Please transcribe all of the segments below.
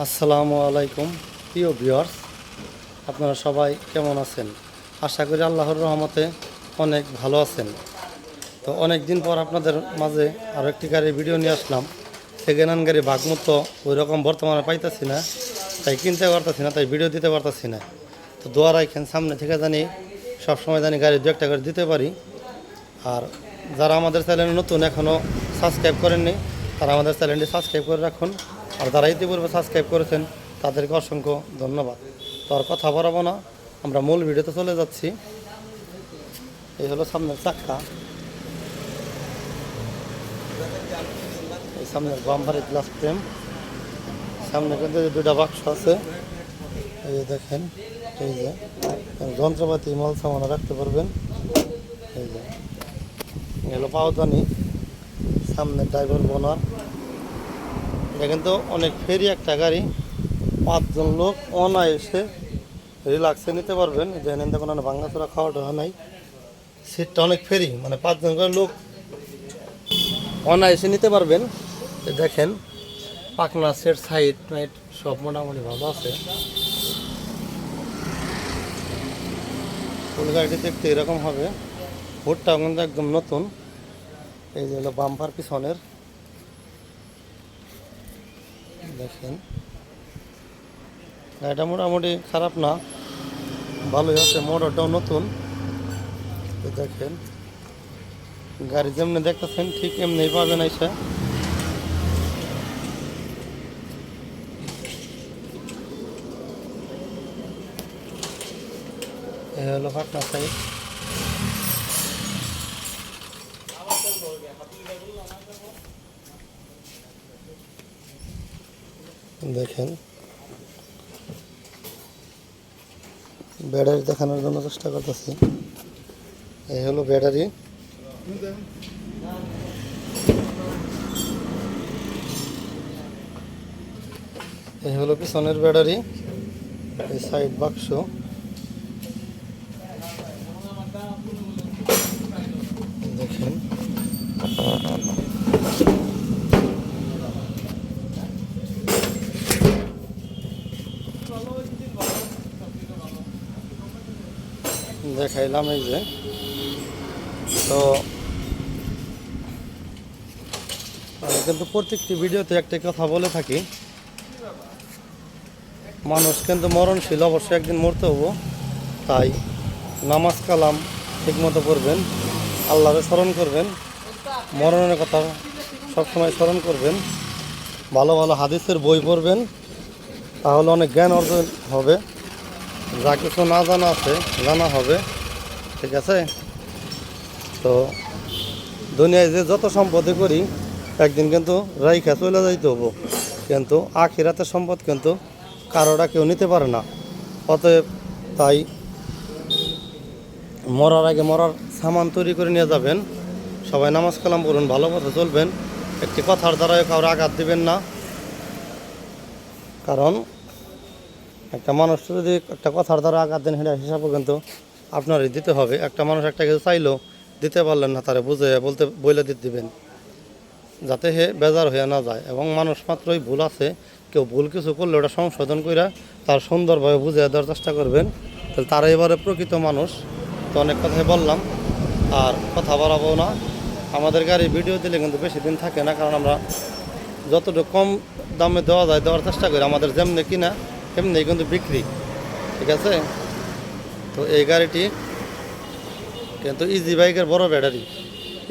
আসসালামু আলাইকুম। প্রিয় ভিউয়ার্স, আপনারা সবাই কেমন আছেন? আশা করি আল্লাহর রহমতে অনেক ভালো আছেন। তো অনেক দিন পর আপনাদের মাঝে আরও একটি গাড়ির ভিডিও নিয়ে আসলাম। সেকেন্ড হ্যান্ড গাড়ি ভাগমতো ওই রকম বর্তমানে পাইতেছি না। তাই কিনতে পারতেছি না, তাই ভিডিও দিতে পারতেছি না। তো দোয়া এখানে সামনে থেকে জানি সবসময় জানি গাড়ি দু একটা করে দিতে পারি। আর যারা আমাদের চ্যানেলে নতুন এখনও সাবস্ক্রাইব করেননি, তারা আমাদের চ্যানেলটি সাবস্ক্রাইব করে রাখুন। আর যারা ইতিপূর্বে সাবস্ক্রাইব করেছেন, তাদেরকে অসংখ্য ধন্যবাদ। তো আর কথা বাড়াবো না, আমরা মূল ভিডিওতে চলে যাচ্ছি। এই হলো সামনের চাক্কা এই সামনের বাম্পারের গ্লাস ফ্রেম সামনে কিন্তু দুটা বাক্স আছে। এই যে দেখেন, এই যে যন্ত্রপাতি, মাল সামানা রাখতে পারবেন। এই যে এগুলো পাওদানি সামনে ড্রাইভার বোনার এটা তো অনেক ফেরি একটা গাড়ি। পাঁচজন লোক অনায়াসে রিল্যাক্সে নিতে পারবেন। দেখেন দেখুন ভাঙাচোরা খাওয়া দাওয়া নাই। সিটটা অনেক ফেরি মানে পাঁচজন করে লোক অনায়াসে নিতে পারবেন। দেখেন, পাকনা সেট সাইড নাইট সব মোটামুটি ভালো আছে। ফুল গাড়িটি দেখতে এরকম হবে। হুডটাও কিন্তু একদম নতুন। এই যে হলো বাম্পার পিছনের। দেখেন। গাড়িটা মোটামুটি খারাপ না। ভালোই আছে মোটরটাও নতুন। দেখেন, গাড়ি যেমনি দেখতেছেন, ঠিক এমনি পাবেন এসে। হলো পাটনা সাইড দেখেন। ব্যাটারি দেখানোর জন্য চেষ্টা করতেছি। এই হলো ব্যাটারি। এই হলো পিছনের ব্যাটারি। এই সাইড বাক্স দেখেন। দেখাইলাম এই যে। তো কিন্তু প্রত্যেকটি ভিডিওতে একটা কথা বলে থাকি। মানুষ কিন্তু মরণশীল, অবশ্যই একদিন মরতে হব। তাই নামাজ কালাম ঠিকমতো পড়বেন, আল্লাহরে স্মরণ করবেন, মরণের কথা সবসময় স্মরণ করবেন, ভালো ভালো হাদিসের বই পড়বেন, তাহলে অনেক জ্ঞান অর্জন হবে। যা কিছু না জানা আছে, জানা হবে, ঠিক আছে? তো দুনিয়ায় যে যত সম্পদে করি, একদিন কিন্তু রাইখা চলে যাইতে হব। কিন্তু আখিরাতের সম্পদ কিন্তু কারোটা কেউ নিতে পারে না। অতএব তাই মরার আগে মরার সামান তৈরি করে নিয়ে যাবেন। সবাই নামাজ কালাম পড়ুন, ভালো পথে চলবেন। একটি কথার দ্বারাই কারোর আঘাত দিবেন না। কারণ একটা মানুষ যদি একটা কথার দ্বারা আঘাত দেন সেটা হিসাবও কিন্তু আপনারই দিতে হবে। একটা মানুষ একটা কিছু চাইলেও দিতে পারলেন না, তারা বুঝে বলতে, বইলে দিতে দিবেন। যাতে হে বেজার হয়ে না যায়। এবং মানুষ মাত্রই ভুল আছে, কেউ ভুল কিছু করলে ওটা সংশোধন করে তার সুন্দরভাবে বুঝে দেওয়ার চেষ্টা করবেন। তাহলে তারা এবারে প্রকৃত মানুষ, তো অনেক কথাই বললাম, আর কথা বাড়াবো না। আমাদের গাড়ি ভিডিও দিলে কিন্তু বেশি দিন থাকে না, কারণ আমরা যতটুকু কম দামে দেওয়া যায়, দেওয়ার চেষ্টা করি। আমাদের যেমনি কিনা তেমনি কিন্তু বিক্রি, ঠিক আছে? তো এই গাড়িটি কিন্তু ইজি বাইকের বড় ব্যাটারি।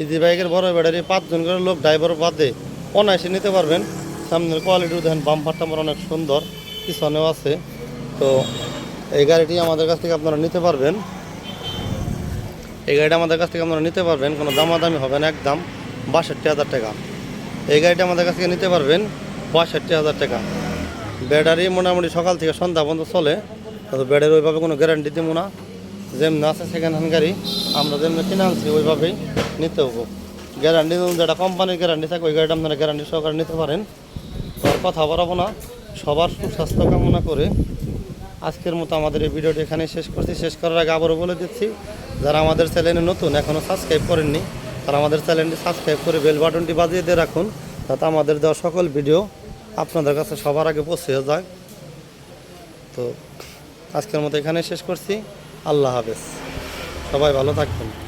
ইজি বাইকের বড় ব্যাটারি, পাঁচজন করে লোক ড্রাইভার বাদে অনায়াসে নিতে পারবেন। সামনের কোয়ালিটি দেখেন বাম্পারটা আমার অনেক সুন্দর, পিছনেও আছে। তো এই গাড়িটি আমাদের কাছ থেকে আপনারা নিতে পারবেন। এই গাড়িটা আমাদের কাছ থেকে আপনারা নিতে পারবেন, কোনো দামাদামি হবে না, একদম বাষট্টি হাজার টাকা। এই গাড়িটা আমাদের কাছ থেকে নিতে পারবেন, বাষট্টি হাজার টাকা। ব্যাটারি মোটামুটি সকাল থেকে সন্ধ্যা পর্যন্ত চলে তো ব্যাটারি ওইভাবে কোনো গ্যারান্টি দিব না। যেমনি আছে সেকেন্ড হ্যান্ড গাড়ি, আমরা যেমনি কিনে আনছি, ওইভাবেই নিতে হব। গ্যারান্টি যেটা কোম্পানির গ্যারান্টি থাকে ওই গাড়িটা আপনারা গ্যারান্টি সহকারে নিতে পারেন। আর কথা বলাবো না, সবার সুস্বাস্থ্য কামনা করে আজকের মতো আমাদের এই ভিডিওটি এখানে শেষ করছি। শেষ করার আগে আবারও বলে দিচ্ছি, যারা আমাদের চ্যানেলে নতুন এখনও সাবস্ক্রাইব করেননি, তারা আমাদের চ্যানেলটি সাবস্ক্রাইব করে বেল বাটনটি বাজিয়ে দিয়ে রাখুন তাতে আমাদের দেওয়া সকল ভিডিও আপনাদের কাছে সবার আগে পৌঁছে যায় তো আজকের মতো এখানে শেষ করছি। আল্লাহ হাফেজ। সবাই ভালো থাকবেন।